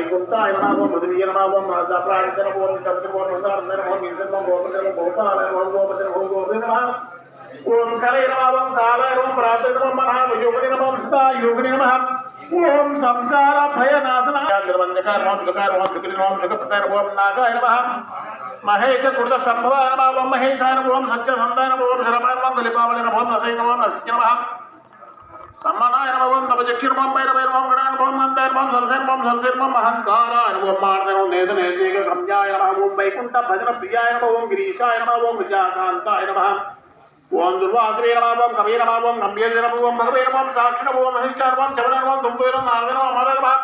ശ്രീഗുപ്തായ നമാവോ മൃദുവീയ നമാവോ സപ്രാണിത്തന പോലും കത്തിപ്പോ പ്രസാദന മോഹം ഇന്ദ്രമോ ഗോപത്തിനോ ഗോപാലന മോഹം ഗോപത്തിന് മോഹം ഗോപിനമാ ഓം കലയ നമാവം കാലായ ഓം പ്രാർത്ഥന നമം മനഃ യോഗിനി നമം സദാ യോഗിനി നമഃ ओम संसार भय नाशना निर्वंजकार ओम सुकार ओम सुकृति ओम सुखपतर ओम नागाय नमः महेश कुर्द संभवाय नमः ओम महेशाय नमः ओम सच्च संदाय नमः ओम शरमाय नमः दलिपावलि नमः ओम नसै नमः नमः సమ్మనాయనమవం నవజక్షిర్మం భైరవైర్మం గణానుభవం మందైర్మం సంశర్మం సంశర్మం అహంకారానుభవం మార్దనం నేత నేతేక గమ్యాయ నమ ఓం వైకుంఠ భజన ప్రియాయ నమ ఓం గిరీశాయ నమ ఓం విజయాకాంతాయ నమ ఓం దుర్వాసురే నమ ఓం కవే నమ ఓం గంభీర నమ ఓం భగవే నమ ఓం సాక్షి నమ ఓం మహిష్టార్వం చవనర్వం దుంభైరం నారదనం అమరర్వం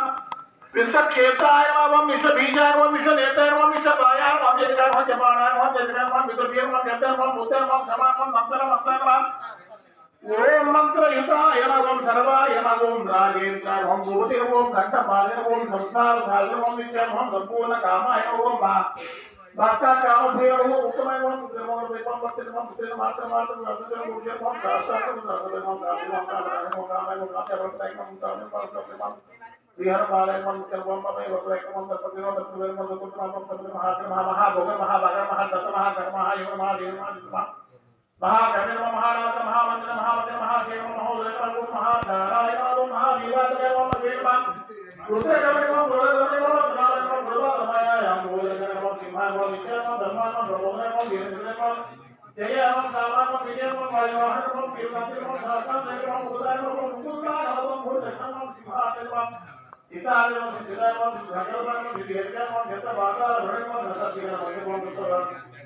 ஒரே மந்திர யுதா எனவும் சர்வா எனவும் ராஜேந்திரா ஓம் பூபதி ஓம் கண்டபால ஓம் சம்சார சால ஓம் நிச்சயம் ஓம் சம்பூர்ண காமாய ஓம் பா भक्ता काम फिर वो उत्तम है वो मुझे वो मेरे पास बच्चे मात्र मात्र नर्स जो मुझे हम रास्ता को नर्स जो हम रास्ते हम काम है हम काम है हम काम है बच्चे हम काम है पास करते हम विहार बाल है हम मुझे हम पापा है बच्चे हम सरपंच हम बच्चे हम बच्चे हम हम हम हम हम हम हम हम महागणेश महाराज महामंत्र महामंत्र महाशिव महोदय प्रभु महाधाराय प्रभु महाविवाद एवं विवाद रुद्र गणेश गोल गणेश सुनार एवं गुरुवा समाय एवं गोल गणेश सिंहाय एवं विजय एवं धर्मान एवं प्रबोधन एवं वीरेंद्र एवं जय एवं सामान एवं विजय एवं वायुवाहन एवं पीरनाथ एवं शासन जय एवं उदार एवं मुकुंदा एवं भूत दर्शन एवं सिंहा एवं सीता एवं सीता एवं भगवान एवं विजय एवं जत बागा एवं धर्म एवं धर्म एवं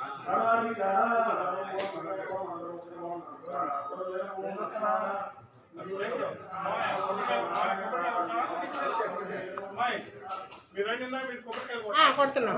కొడుతున్నాం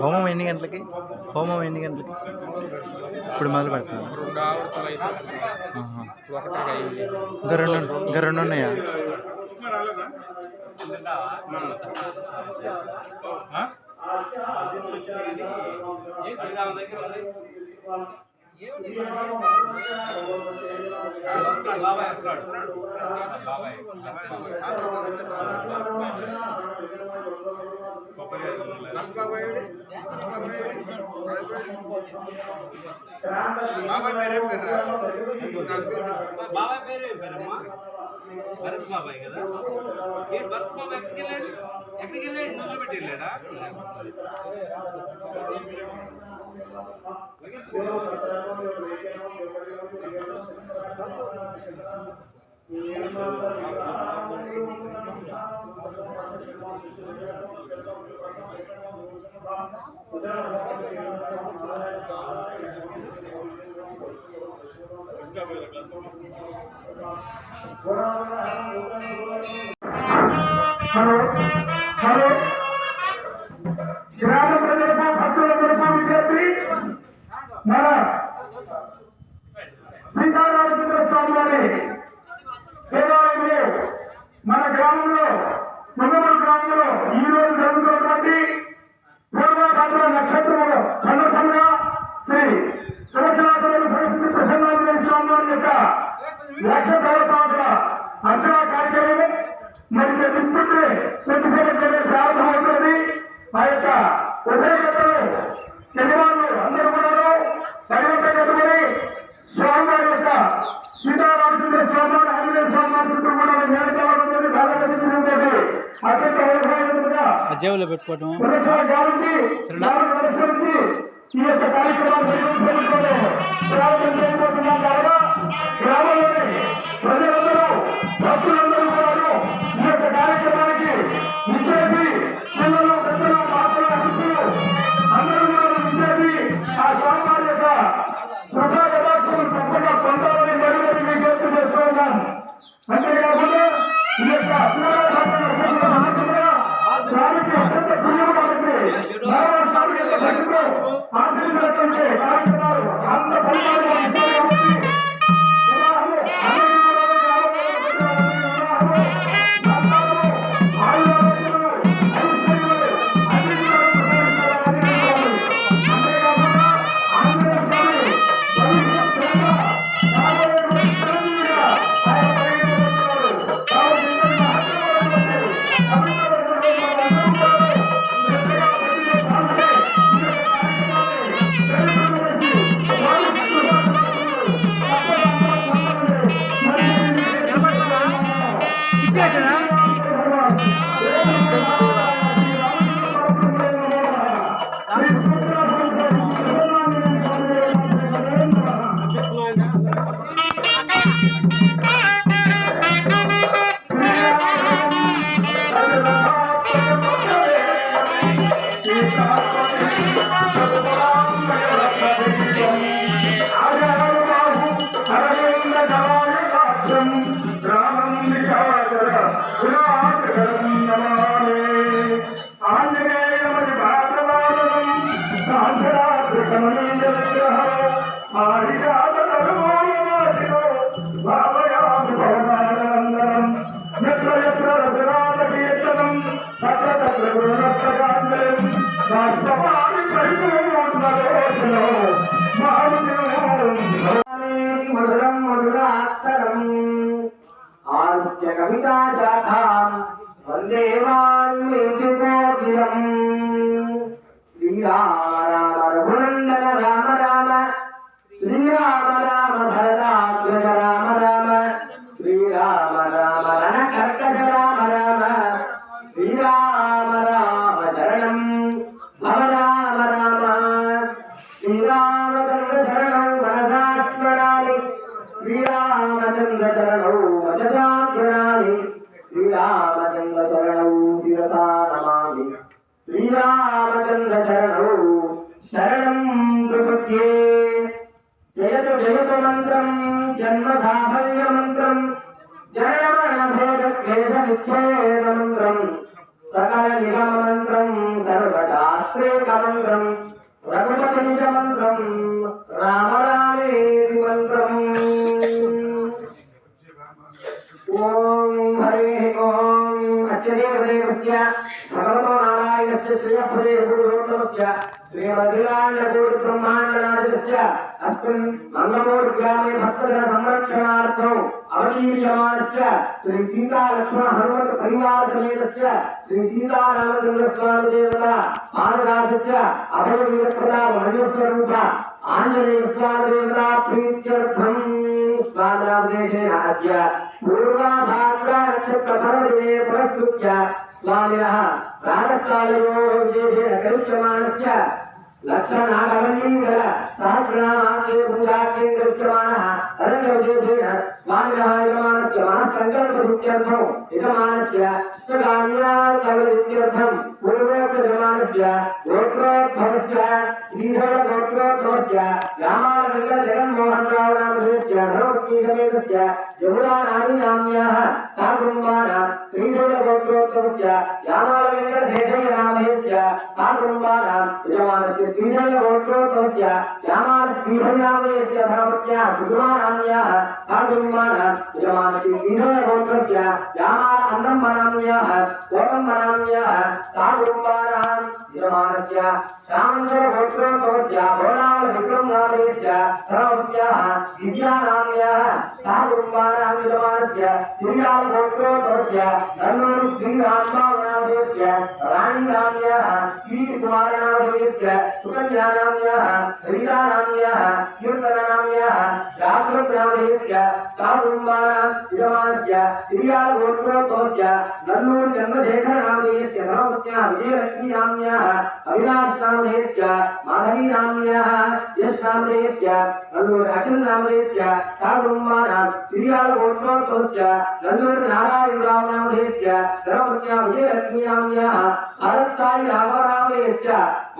హోమం ఎన్ని గంటలకి హోమం ఎన్ని గంటలకి ఇప్పుడు మొదలు పెడతాను ఇంకా రెండు ఉన్నాయా బాబాయ్ పేరేం పేరు బాబాయ్ పేరేం పేరమ్మా భరత్ బాబాయ్ కదా ఏ భరత్ బాబాయ్ ఎక్కడికి వెళ్ళాడు ఎక్కడికి వెళ్ళాడు నూనె పెట్టి వెళ్ళాడా Hello, hello. God's నిత్యేనంద్రం సకల నిగమనం శ్రీ సీతారామచంద్ర స్వామి దేవత మానదాసస్య అభయవీర ప్రతాప మణిస్వరూప ఆంజనేయ స్వామి దేవత ప్రీత్యర్థం స్వామిదేశేన అద్య పూర్వాభాద్ర పురస్కృత్య స్వామిన రాజకాలయో విశేషేణ కరిష్యమాణస్య లక్షణాగమనీకర సహస్రనామాఖ్యే పూజాఖ్యే కృష్ణ సంకల్పయోగేన స్వామినమానస్య మనస్సంకల్ప ఇదమానస్య స్వగాన్యాకవలిత్యర్థం పూర్వోక్తజమానస్య గోత్రోద్భవస్య శ్రీధర గోత్రోద్భవస్య రామాల వెంకట జగన్మోహన్ రావు రామకృష్ణస్య ధనవృత్తిసమేతస్య జమునానాదినామ్యాः సాగృంబాణ శ్రీధర గోత్రోద్భవస్య రామాల వెంకట శేషయ్య రామదేవస్య సాగృంబాణ యజమానస్య శ్రీధర గోత్రోద్భవస్య రామాల శ్రీధరరామదేవస్య ధనవృత్యాः సుగుమానామ్యాः సాగృంబాణ యజమానస్య శ్రీధర గోత్రస్య రామాల అన్నం మనామ్యాः కోటం మనామ్యాः பெருமானான் विद्यमानस्य शान्तरभट्रो तवस्य भोलाल विक्रमनादेत्य प्रवृत्याः दिव्यानाम्याः साकुम्बानां विद्यमानस्य श्रीयाल भट्रो तवस्य धर्मणि श्रीराम्बावनादेत्य राणीनाम्याः श्रीकुमारनादेत्य सुकन्यानाम्याः हरितानाम्याः कीर्तननाम्याः जाग्रतनादेत्य साकुम्बानां विद्यमानस्य श्रीयाल भट्रो तवस्य नन्नूर चन्द्रशेखरनादेत्य सर्वज्ञा विजयलक्ष्मीनाम्याः अविनाशकामदेश्च माधवीनाम्न्यः यशकामदेश्च अखिलनामदेश्च सार्वभौमानाम् श्रीयालगोत्मत्वश्च नन्दुरनारायणरामनामदेश्च धनपत्न्या विजयलक्ष्मीनाम्न्यः भरत्सायि रामरामदेश्च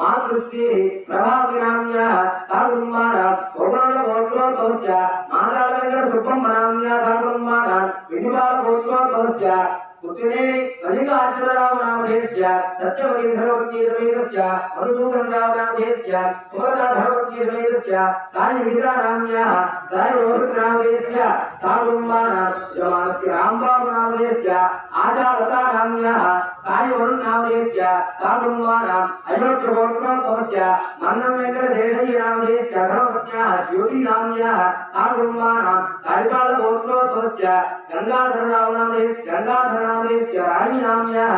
मातृष्टेः प्रभावतिनाम्न्यः सार्वभौमानाम् बहुगणगोत्मत्वश्च मातालगणसुब्रह्मणाम्न्या सार्वभौमानाम् विधिपालगोत्मत्वश्च उत्तिने रजकाचररामनामधेस्य सत्यवतीधरवर्तीरमेधस्य मधुसूदनरामनामधेस्य सुमताधरवर्तीरमेधस्य सायुवितानाम्याः सायुरोहितनामधेस्य साकुम्बानास्य राम्बामनामधेस्य आचारतानाम्याः సాయివరుణామధేస్య సాకుటుంబానాం అయోగ్యగోత్రోత్తమస్య మన్నం వెంకటశేషయ్యనామధేస్య ధర్మపత్న్యా జ్యోతినామ్యా సాకుటుంబానాం కాళికాళగోత్రోత్తమస్య గంగాధరనామనామధేస్ గంగాధర राणीनाम्न्यः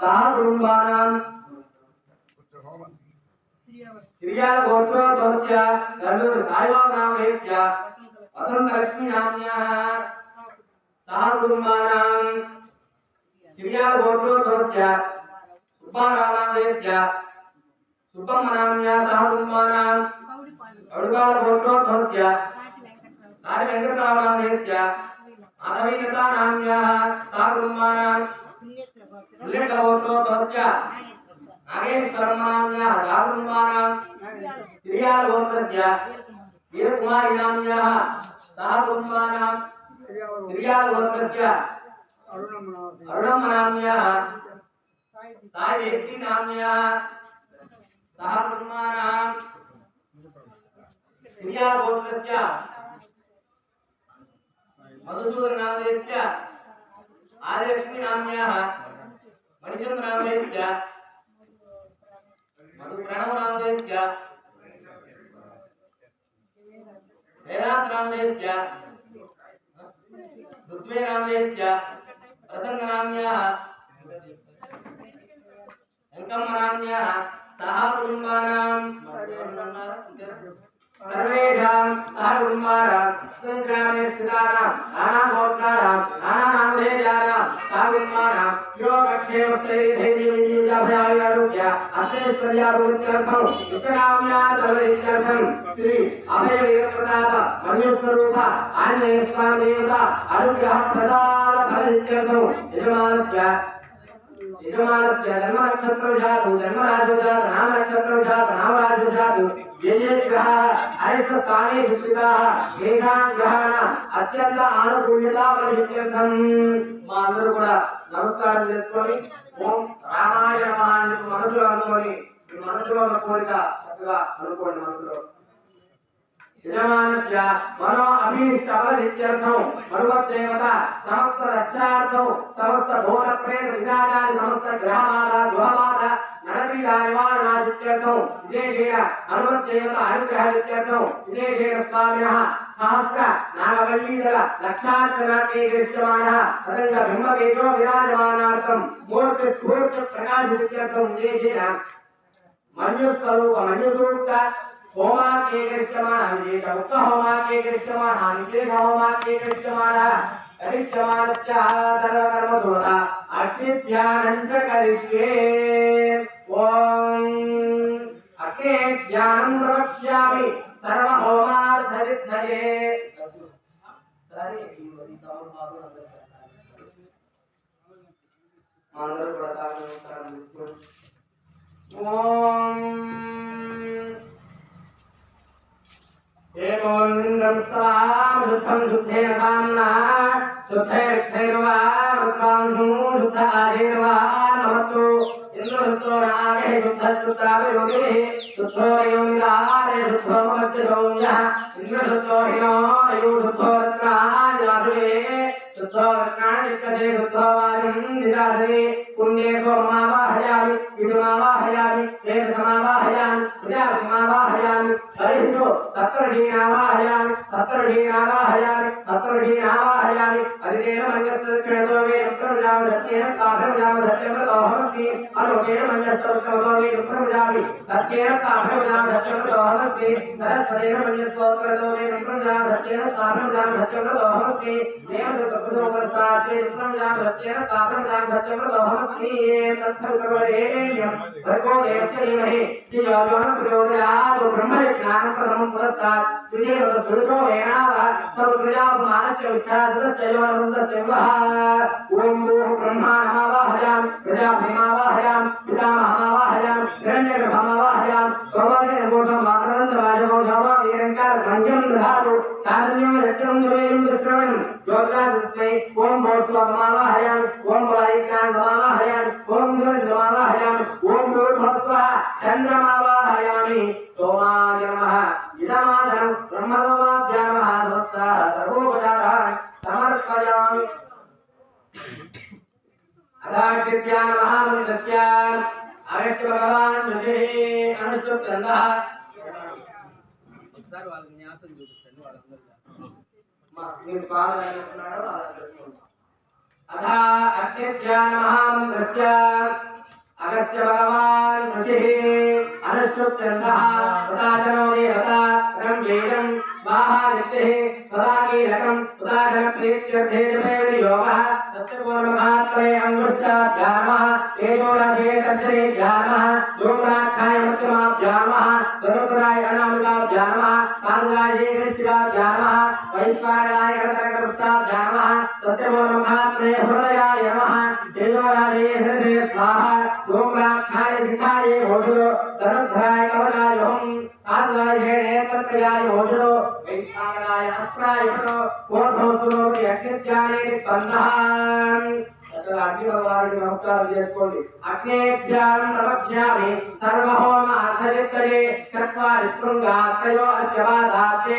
सा कुटुम्बानाम् श्रियागोत्रोद्वस्य नर्मसायवानामेस्य वसन्तलक्ष्मीनाम्न्याः सा कुटुम्बानाम् श्रियागोत्रोद्वस्य सुब्बारामादेस्य सुब्बम्मनाम्न्या सह कुटुम्बानाम् अडुगालगोत्रोद्वस्य नाटि वेङ्कटरामादेस्य అనవీనతానాన్యాః సారుమ్మానాం ఉల్లేఖలవోటో తస్య నాగేశ్వరమాన్యాః సారుమ్మానాం శ్రీయాలోకస్య వీరకుమారినాన్యాః సారుమ్మానాం శ్రీయాలోకస్య అరుణమనాన్యాః సాయిదీప్తినాన్యాః సారుమ్మానాం శ్రీయాలోకస్య मधुसूदननामधेयस्य आदिलक्ष्मीनाम्न्याः मणिचन्द्रनामधेयस्य मधुप्रणवनामधेयस्य वेदान्तनामधेयस्य ऋत्वेनामधेयस्य प्रसन्ननाम्न्याः वेङ्कम्मनाम्न्याः सह कुटुम्बानां सर्वेषाम् सार्वन्माराम् स्वतन्त्राणे स्थितानाम् अनामोत्नानाम् अनानामधेयानाम् सार्वन्माराम् योगक्षेमस्तैर्धैर्ययुजाभयायुरुभ्य अस्मिस्तर्याभूत्यर्थम् विष्णाम्यातवरित्यर्थम् श्री अभयवीरप्रताप मन्युस्वरूप आञ्जनेयस्वामी देवता अनुग्रहप्रदानफलित्यर्थम् यजमानस्य యజమానస్య జన్మ నక్షత్రవిషాదు జన్మరాజుజాత నామ నక్షత్రవిషాదు నామరాజుజాదు ये ये ग्रह ऐसे ताने हिपिता ఏనా గ్రహణ అత్యంత మనసులో అనుకొని మనసులో ఉన్న చక్కగా అనుకోండి మనసులో यजमानस्य मनो अभीष्टफलनित्यर्थौ भगवद्देवता समस्त रक्षार्थौ समस्त भूत प्रेत समस्त ग्रहमादा दुहमाद नरपीडानिवारणादित्यर्थौ विशेषेण भगवद्देवता अनुग्रहनित्यर्थौ विशेषेण स्वामिनः सहस्र नागवल्लीदल लक्षार्थनाके दृश्यमानः तदङ्ग बिम्बकेतो विराजमानार्थं मूर्तिस्फूर्तिप्रकाशनित्यर्थं विशेषेण मन्युस्वरूप मन्युस्वरूप होमाग्ये गृह्यमाणः विदेशः उक्तः होमाग्ये गृह्यमाणः निषेधः होमाग्ये गृह्यमाणः करिष्यमाणस्य सर्वकर्मसुरता अग्निध्यानम् च करिष्ये ॐ अग्नेः ध्यानम् प्रवक्ष्यामि सर्वहोमार्थसिद्धये आंध्र प्रताप ओम हेमोन्द्रमुक्तामृतं शुद्धेन काम्ना शुद्धैर्घैर्वारुकान्धूर्ध आधिर्वानमतु इन्द्रतो नागे शुद्धस्तुताभियोगिः शुद्धो योगिदारे शुद्धो मत्यसौञ्जः इन्द्रशुद्धो हिनो रयूषुद्धो रत्नादिलासुवे शुद्धो रत्नानि कथे शुद्धो वायुं निरासरे पुण्ये सोमावाहयामि विदुमावाहयामि तेन समावा शीनावाहयामि हरिषु सत्र शीनावाहयामि सत्र शीनावाहयामि सत्र शीनावाहयामि अदितेन मन्यस्तक्षणतो मे प्रजावधत्येन काठजावधत्यमृतोहन्ति अनुपेन मन्यस्तोत्रतो मे प्रजामि सत्येन काठजावधत्यमृतोहन्ति सहस्रेण मन्यस्तोत्रतो मे प्रजावधत्येन काठजावधत्यमृतोहन्ति देवदत्तप्रदोपस्ताचे प्रजावधत्येन काठजावधत्यमृतोहन्ति एतत्सर्वरेण्यं भगो देवस्य इमहे श्रीयोगं प्रचोदयात् सर्वक्रियाः ब्रह्मज्ञानप्रदमं पुरस्तात् द्वितीयवदसुरुषो वेणावः सर्वक्रियापमानस्य उच्चारदश्चैवः ॐ ब्रह्माणावाहयाम् प्रजाभिमावाहयाम् पितामहमावाहयाम् हिरण्यगर्भमावाहयाम् भोजमानन्दवाजभोजमावीरङ्कारभञ्जं दधातु तारण्यं यज्ञं द्वेयं दुष्क्रवणं ज्योतिरादित्यै ॐ भोत्वमावाहयाम् ॐ రాయాలనుకున్నాడో వైశ్వానాయ కరతరకృష్టాభ్యామ సత్యమూలముఖాత్మే హృదయాయ నమః దేవరాజే హృదయ స్వాహ ఓంకాక్షాయ సిద్ధాయ భోజుడు ధనుధ్రాయ కవనాయుహం సాధుదాయేణే తత్రయాయ భోజుడు వైశ్వానాయ అస్త్రాయుడు ఓర్భవతులోకి అగ్నిత్యానే బంధః అగ్నివారికి నమస్కారం చేసుకోండి అగ్నేభ్యాం నమస్యామి సర్వహోమార్థచిత్తయే చత్వారి శృంగాత్తయో అర్చవాదాత్తే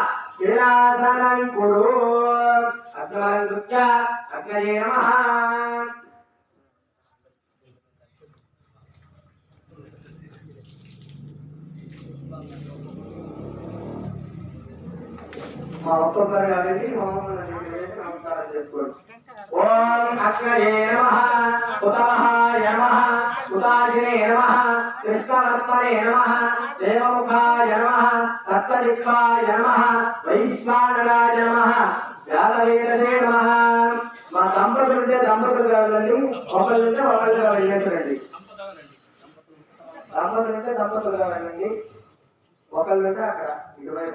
మా ఒక్కొక్కరు కలిసి నమస్కారం చేసుకోండి ఓం అక్షయే నమ ఉతమహాయ నమ ఉదాజినే నమ కృష్ణవర్తనే నమ దేవముఖాయ నమ సప్తజిహ్వాయ నమ వైశ్వానరాయ నమ జాలవేదే నమ మా దంపతులు ఉంటే దంపతులు అక్కడ ఇటువైపు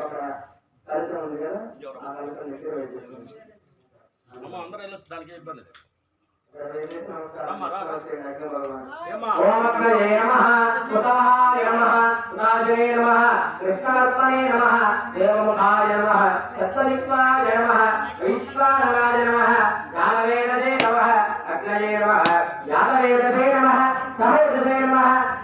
అక్కడ ఫలితం ఉంది కదా ఆ ఫలితం దగ్గర అందరూ వెళ్ళొచ్చు దానికి ఇబ్బంది కృష్ణరత్మనే నమ దేవముఖాయ నమ సత్వలిప్పాయ నమ వైశ్వానరాయ నమ జాలవేదసే నమ అగ్నయే నమ జాలవేదసే నమ சகோதரே நம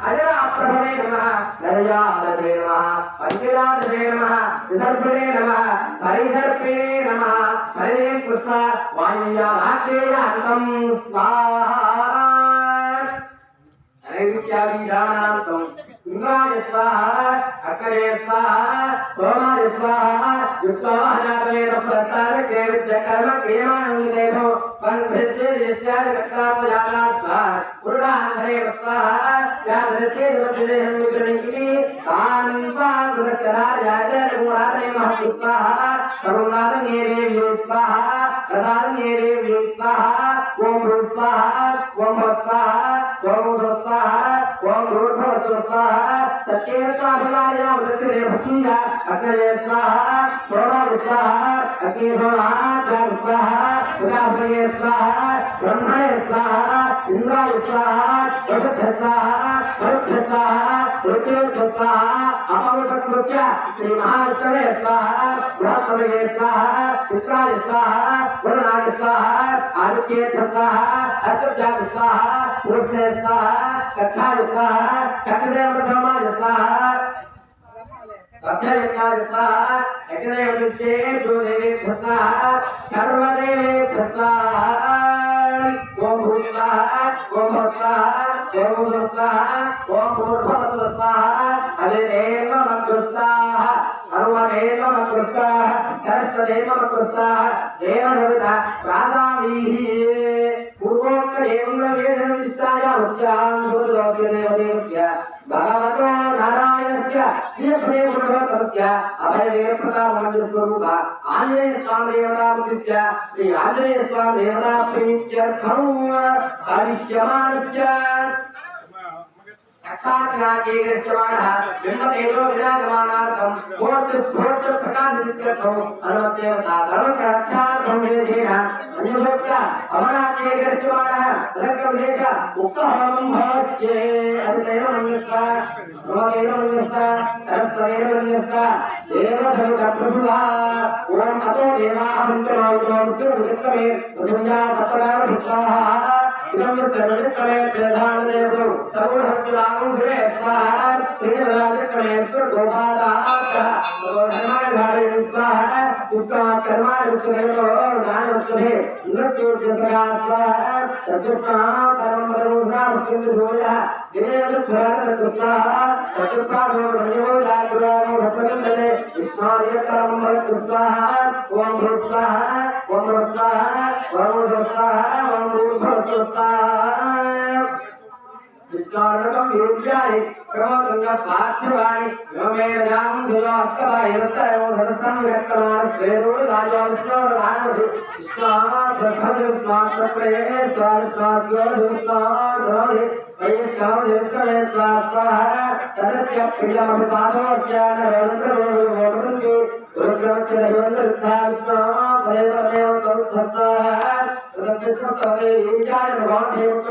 அஜராபிரபே நம நரயாதரே நம பஞ்சராதரே நம விதர்பரே நம பரிதர்பே நம பரதே புஷ்ப வாயுயா வாக்கேய அந்தம் ஸ்வாஹா நைருத்யாவிதானாந்தம் ఇంద్రాయ స్వాహ అక్కడే స్వాహ సోమాయ స్వాహ యుక్తమానావేద ప్రసార కేవిద్య కర్మ క్రియమాణేను ఓం ఓం ఓం సత్యేకాఫలాయ వృత్తిరే భుజీయ అగ్నయే స్వాహ శ్రోణ ఉత్సాహ అగ్నిశ్రోణాయ ఉత్సాహ ఉదాహరణే స్వాహ బ్రహ్మణే స్వాహ ఇంద్రాయ స్వాహ ప్రబుద్ధ స్వాహ ప్రబుద్ధ స్వాహ स्वाहा श्री महास्तरे स्वाहा ब्रह्मवे स्वाहा पित्राय स्वाहा वरुणाय स्वाहा आदित्य स्वाहा अचुजाय स्वाहा पुरुषे स्वाहा कक्षाय स्वाहा चक्रदेव ब्रह्माय स्वाहा सत्ययकार स्वाहा एकदेव विष्णु देवे स्वाहा सर्वदेवे स्वाहा ఓం భూమి ఓం భక్త ఓం భూత ఓం భూర్భవత అదేవ మకృత అరువదేవ మకృత సరస్వదేవ మకృత దేవభవిత పూర్వోక్త ఏం భగవతో ವೀರಪ್ರೇಮಸ್ಯ ಅಭಯ ವೇರಪ್ರದಾ ಮಂದಿರ ಸ್ವರೂಪ ಆಂಜನೇಯ ಸ್ವಾಮಿ ದೇವತಾಮೃತಿಸ್ಯ ಶ್ರೀ ಆಂಜನೇಯ ಸ್ವಾಮಿ ದೇವತಾ ಪ್ರೀತ್ಯರ್ಥಂ ಹರಿಷ್ಯಮಾನಸ್ಯ సాక్షాత్కారీకరించమానः బింబమేవో విరాజమానార్థం మూర్తి మూర్తి ప్రకాశించడం అనుమతేవ సాధారణ ప్రక్షార్థేన అన్యభక్త అమరాజ్యేకరించమానः అలంకరదేశ ఉక్తహం భవస్యే అదితైవ మన్యస్త మమేవ మన్యస్త సరస్వైవ మన్యస్త దేవ సవిత गोपाला कर्मानुसारे स्वाह उसका कर्मानुसारे और ज्ञानुसारे नृत्य प्रकार स्वाह चतुष्णाम कर्म कर्मोदान सिंधु भोजा देवेंद्र सुराग चतुष्णाह चतुष्पाद भोजा सुराम भक्तन चले स्मरण कर्म चतुष्णाह ओम भक्ताह ओम भक्ताह ओम भक्ताह ओम भक्ताह విష్ణోర్ణకం యోగ్యాని క్రమగంగా పార్థివాణి యోమేరజాం దివాస్తవాయ ఉత్తరో ధృతం విరక్తమాన పేరుడు రాజా విష్ణోర్ రాణుడు విష్ణార్ బ్రహ్మదేవత్వాన్ సప్రయే స్వార్థాద్యోధృత్వాన్ రోధి తదస్య ప్రియాభిపాదోద్యాన రవీంద్రదేవి మోదృంగి రుద్రోక్ష రవీంద్ర విద్యా విష్ణో దైవమేవ సంస్థ ये सुरक्षित भगवान देव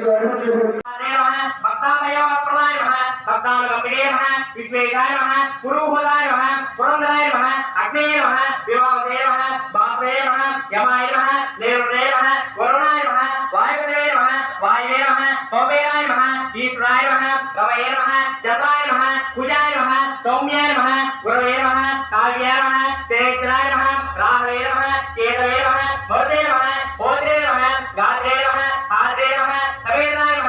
को भक्तावयवः भक्तावयवः प्रदायवः भक्तानुगम्भिरेवः विश्वेकायवः गुरुहोदायवः पुरन्दरायवः अग्नेयवः विवावदेवः बाप्रेवः यमायवः नेरुदेवः वरुणायवः वायुदेवः वायुदेवः सौमेरायवः ईश्वरायवः गवयेवः जतायवः कुजायवः सौम्यायवः गुरवेवः काव्यायवः तेजरायवः राहवेवः केतवेवः मरुदेवः होत्रेवः गात्रेवः आद्रेवः सवेदायवः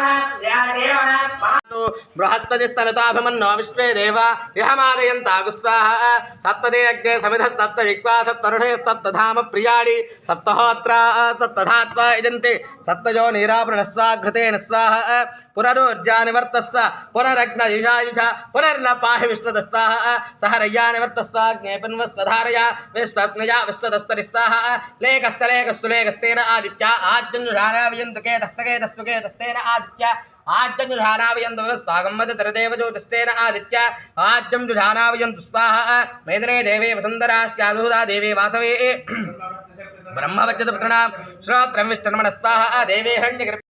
Abraham बृहस्पति बृहस्पतिस्तनताभिमन्नो विश्वे देवा यहमादयन्तागुस्वाः सप्तदे अग्ने समिधः सप्त जिग्वा सप्तरुढे सप्तधाम प्रियाणि सप्तहोत्रा सप्तधात्वा यजन्ते सप्तजो नीरावृणस्वा घृतेन स्वाहा पुनरोर्जा निवर्तस्व पुनरग्नयुषायुष पुनर्न पाहि विश्वदस्ताः सहरय्या निवर्तस्वाग्ने पिन्वस्वधारया विश्वग्नया विश्वदस्तरिस्ताः लेखस्य लेखस्तु लेखस्तेन आदित्या आद्यञ्जुषारा विजन्तु केतस्य केतस्तु केतस्तेन आदित्या ఆద్యం జుధానావయంతు స్వాగం వద జ్యోతిస్తేన ఆదిత్య ఆద్యం జుధానావయంతు స్వాహ మేదనే దేవే వసుంధరాశ్యాధుధా దేవే వాసవే బ్రహ్మవచ్చత శ్రోత్రం దేవే